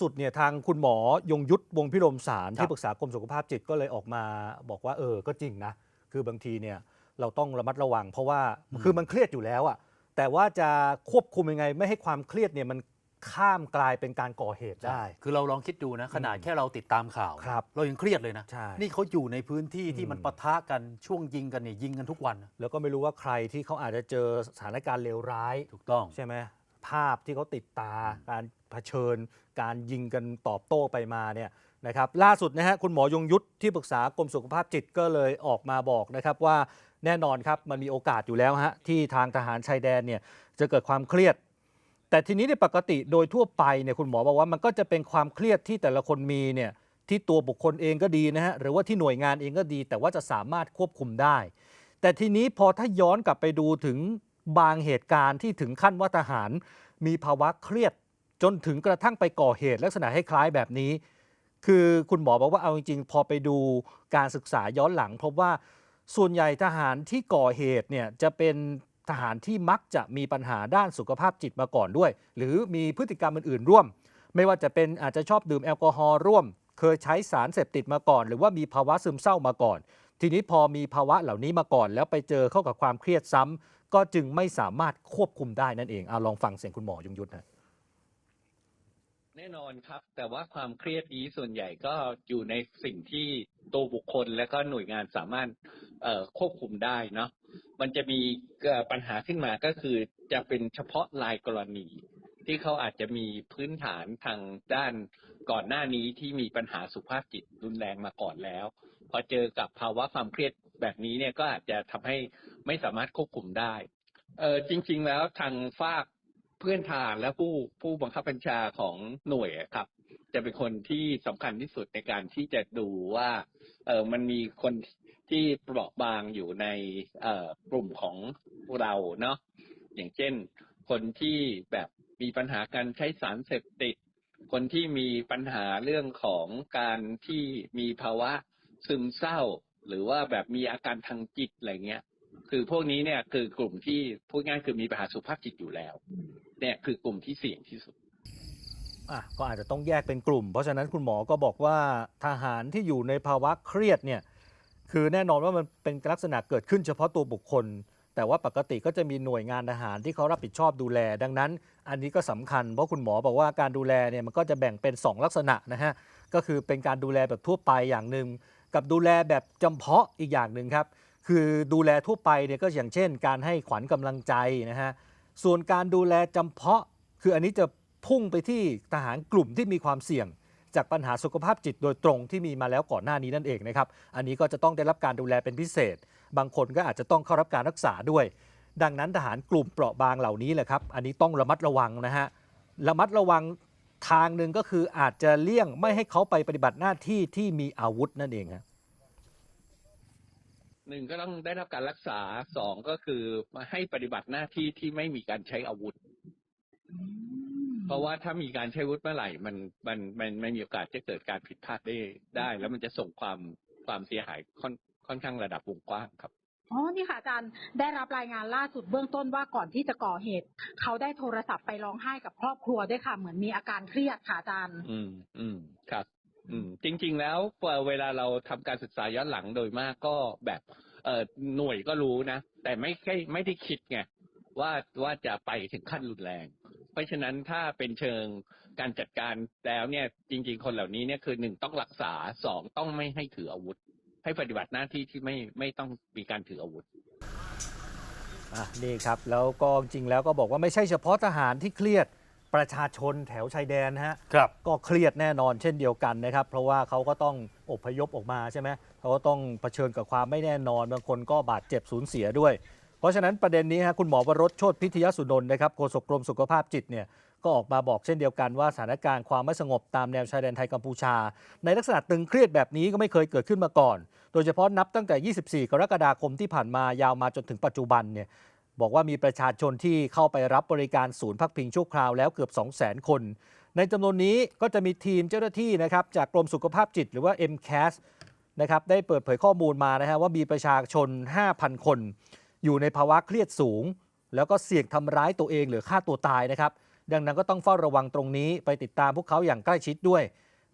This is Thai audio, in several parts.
สุดเนี่ยทางคุณหมอยงยุทธวงศ์พิรมสารครับที่ปรึกษากรมสุขภาพจิตก็เลยออกมาบอกว่าเออก็จริงนะ คือบางทีเนี่ยเราต้องระมัดระวัง เพราะว่าคือมันเครียดอยู่แล้วอะแต่ว่าจะควบคุมยังไงไม่ให้ความเครียดเนี่ยมันข้ามกลายเป็นการก่อเหตุได้ คือเราลองคิดดูนะ ขนาดแค่เราติดตามข่าวครับเรายังเครียดเลยนะใช่นี่เขาอยู่ในพื้นที่ที่อืมมันปะทะกันช่วงยิงกันเนี่ยยิงกันทุกวันนะแล้วก็ไม่รู้ว่าใครที่เขาอาจจะเจอสถานการณ์เลวร้ายถูกต้องใช่ไหม ภาพที่เขาติดตา การเผชิญ การยิงกันตอบโต้ไปมาเนี่ยนะครับล่าสุดนะฮะคุณหมอยงยุทธที่ปรึกษากรมสุขภาพจิตก็เลยออกมาบอกนะครับว่าแน่นอนครับมันมีโอกาสอยู่แล้วฮะที่ทางทหารชายแดนเนี่ยจะเกิดความเครียด แต่ทีนี้ในปกติโดยทั่วไปเนี่ยคุณหมอบอกว่ามันก็จะเป็นความเครียดที่แต่ละคนมีเนี่ยที่ตัวบุคคลเองก็ดีนะฮะหรือว่าที่หน่วยงานเองก็ดี แต่ว่าจะสามารถควบคุมได้ แต่ทีนี้พอถ้าย้อนกลับไปดูถึง บางเหตุการณ์ที่ถึงขั้นว่าทหาร มีภาวะเครียดจนถึงกระทั่งไปก่อเหตุลักษณะให้คล้ายแบบนี้ คือคุณหมอบอกว่าเอาจริงๆ พอไปดูการศึกษาย้อนหลังพบว่าส่วนใหญ่ทหารที่ก่อเหตุเนี่ยจะเป็นทหารที่มักจะมีปัญหาด้านสุขภาพจิตมาก่อนด้วย หรือมีพฤติกรรมอื่นๆ ร่วม ไม่ว่าจะเป็นอาจจะชอบดื่มแอลกอฮอล์ร่วม เคยใช้สารเสพติดมาก่อน หรือว่ามีภาวะซึมเศร้ามาก่อน ทีนี้พอมีภาวะเหล่านี้มาก่อน แล้วไปเจอเข้ากับความเครียดซ้ำ ก็จึงไม่สามารถควบคุมได้นั่นเองเอาลองฟังเสียงคุณหมอยงยุทธนะแน่นอนครับ แต่ว่าความเครียดนี้ส่วนใหญ่ก็อยู่ในสิ่งที่ตัวบุคคลและก็หน่วยงานสามารถควบคุมได้เนาะมันจะมีปัญหาขึ้นมาก็คือจะเป็นเฉพาะรายกรณี ที่เขาอาจจะมีพื้นฐานทางด้านก่อนหน้านี้ที่มีปัญหาสุขภาพจิตรุนแรงมาก่อนแล้ว พอเจอกับภาวะความเครียดแบบนี้เนี่ยก็อาจจะทำให้ ไม่สามารถควบคุมได้เออจริง ๆ แล้วทางฝากเพื่อนทารและผู้ผู้บังคับบัญชาของหน่วยครับ จะเป็นคนที่สำคัญที่สุดในการที่จะดูว่าเออมันมีคนที่เปราะบางอยู่ในเอ่อกลุ่มของเราเนาะอย่างเช่น คนที่แบบมีปัญหาการใช้สารเสพติด คนที่มีปัญหาเรื่องของการที่มีภาวะซึมเศร้า หรือว่าแบบมีอาการทางจิตอะไรเงี้ย คือพวกนี้เนี่ยคือกลุ่มที่พูดง่ายคือมีปัญหาสุขภาพจิตอยู่แล้ว เนี่ยคือกลุ่มที่เสี่ยงที่สุดอะก็อาจจะต้องแยกเป็นกลุ่ม เพราะฉะนั้นคุณหมอก็บอกว่าทหารที่อยู่ในภาวะเครียดเนี่ยคือแน่นอนว่ามันเป็นลักษณะเกิดขึ้นเฉพาะตัวบุคคล แต่ว่าปกติก็จะมีหน่วยงานทหารที่เขารับผิดชอบดูแล ดังนั้น อันนี้ก็สำคัญเพราะคุณหมอบอกว่าการดูแลเนี่ยมันก็จะแบ่งเป็น 2 ลักษณะนะฮะก็คือเป็นการดูแลแบบทั่วไปอย่างหนึ่งกับดูแลแบบจำเพาะอีกอย่างหนึ่งครับ คือดูแลทั่วไปเนี่ยก็อย่างเช่น การให้ขวัญกำลังใจนะฮะส่วนการดูแลจำเพาะ คืออันนี้จะพุ่งไปที่ทหารกลุ่มที่มีความเสี่ยง จากปัญหาสุขภาพจิตโดยตรงที่มีมาแล้วก่อนหน้านี้นั่นเองนะครับอันนี้ก็จะต้องได้รับการดูแลเป็นพิเศษ บางคนก็อาจจะต้องเข้ารับการรักษาด้วย ดังนั้นทหารกลุ่มเปราะบางเหล่านี้แหละครับ อันนี้ต้องระมัดระวังนะฮะ ระมัดระวังทางหนึ่งก็คืออาจจะเลี่ยงไม่ให้เขาไปปฏิบัติหน้าที่ที่มีอาวุธนั่นเองครับ หนึ่งก็ต้องได้รับการรักษาสองก็คือมาให้ปฏิบัติหน้าที่ที่ไม่มีการใช้อาวุธ เพราะว่าถ้ามีการใช้อาวุธเมื่อไหร่มันมันมันมันมีโอกาสจะเกิดการผิดพลาดได้ได้ แล้วมันจะส่งความความเสียหายค่อนค่อนข้างระดับวงกว้างครับอ๋อนี่ค่ะอาจารย์ได้รับรายงานล่าสุดเบื้องต้นว่าก่อนที่จะก่อเหตุ เขาได้โทรศัพท์ไปร้องไห้กับครอบครัวด้วยค่ะ เหมือนมีอาการเครียดค่ะอาจารย์ อืมอืมครับ อืมจริง ๆ แล้วเวลาเราทำการศึกษาย้อนหลังโดยมากก็แบบเอ่อหน่วยก็รู้นะ แต่ไม่ใช่ไม่ได้คิดไงว่าว่าจะไปถึงขั้นรุนแรง เพราะฉะนั้นถ้าเป็นเชิงการจัดการแล้วเนี่ย จริง ๆ คนเหล่านี้เนี่ยคือหนึ่งต้องรักษาสองต้องไม่ให้ถืออาวุธ ให้ปฏิบัติหน้าที่ที่ไม่ไม่ต้องมีการถืออาวุธอะนี่ครับ แล้วก็จริงแล้วก็บอกว่าไม่ใช่เฉพาะทหารที่เครียด ประชาชนแถวชายแดนนะฮะครับ ก็เครียดแน่นอนเช่นเดียวกันนะครับ เพราะว่าเขาก็ต้องอพยพออกมาใช่ไหมเขาก็ต้องเผชิญกับความไม่แน่นอน บางคนก็บาดเจ็บสูญเสียด้วย เพราะฉะนั้นประเด็นนี้ฮะคุณหมอวรสโชติพิทยสุนนท์นะครับโฆษกกรมสุขภาพจิตเนี่ยก็ออกมาบอกเช่นเดียวกันว่าสถานการณ์ความไม่สงบตามแนวชายแดนไทยกัมพูชา ในลักษณะตึงเครียดแบบนี้ก็ไม่เคยเกิดขึ้นมาก่อน โดยเฉพาะนับตั้งแต่ 24 กรกฎาคมที่ผ่านมายาวมาจนถึงปัจจุบันเนี่ย บอกว่ามีประชาชนที่เข้าไปรับบริการศูนย์พักพิงชั่วคราวแล้วเกือบ 200,000 คน ในจำนวนนี้ก็จะมีทีมเจ้าหน้าที่นะครับจากกรมสุขภาพจิตหรือว่า MCAS นะครับได้เปิดเผยข้อมูลมานะฮะว่ามีประชาชน 5,000 คน อยู่ในภาวะเครียดสูง แล้วก็เสี่ยงทำร้ายตัวเองหรือฆ่าตัวตายนะครับ ดังนั้นก็ต้องเฝ้าระวังตรงนี้ไปติดตามพวกเขาอย่างใกล้ชิดด้วย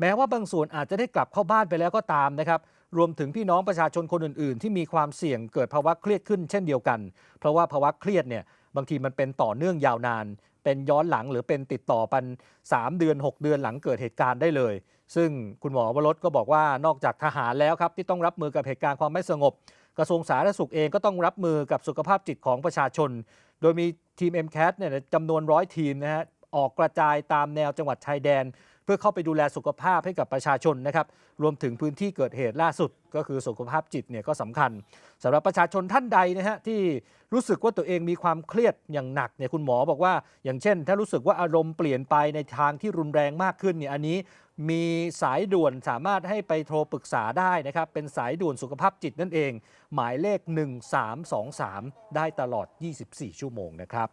แม้ว่าบางส่วนอาจจะได้กลับเข้าบ้านไปแล้วก็ตามนะครับ รวมถึงพี่น้องประชาชนคนอื่น ๆ ที่มีความเสี่ยงเกิดภาวะเครียดขึ้นเช่นเดียวกัน เพราะว่าภาวะเครียดเนี่ยบางทีมันเป็นต่อเนื่องยาวนาน เป็นย้อนหลังหรือเป็นติดต่อปัน 3 เดือน 6 เดือนหลังเกิดเหตุการณ์ได้เลย ซึ่งคุณหมอวรสก็บอกว่านอกจากทหารแล้วครับที่ต้องรับมือกับเหตุการณ์ความไม่สงบ กระทรวงสาธารณสุขเองก็ต้องรับมือกับสุขภาพจิตของประชาชน โดยมีทีม MCAT เนี่ยจำนวนร้อยทีมนะฮะออกกระจายตามแนวจังหวัดชายแดน พื่อเข้าไปดูแลสุขภาพให้กับประชาชนนะครับรวมถึงพื้นที่เกิดเหตุล่าสุด ก็คือสุขภาพจิตเนี่ยก็สำคัญสำหรับประชาชนท่านใดนะฮะที่รู้สึกว่าตัวเองมีความเครียดอย่างหนักเนี่ยคุณหมอบอกว่า อย่างเช่น ถ้ารู้สึกว่าอารมณ์เปลี่ยนไปในทางที่รุนแรงมากขึ้นเนี่ยอันนี้มีสายด่วนสามารถให้ไปโทรปรึกษาได้นะครับ เป็นสายด่วนสุขภาพจิตนั่นเอง หมายเลข 1323 ได้ตลอด 24 ชั่วโมงนะครับ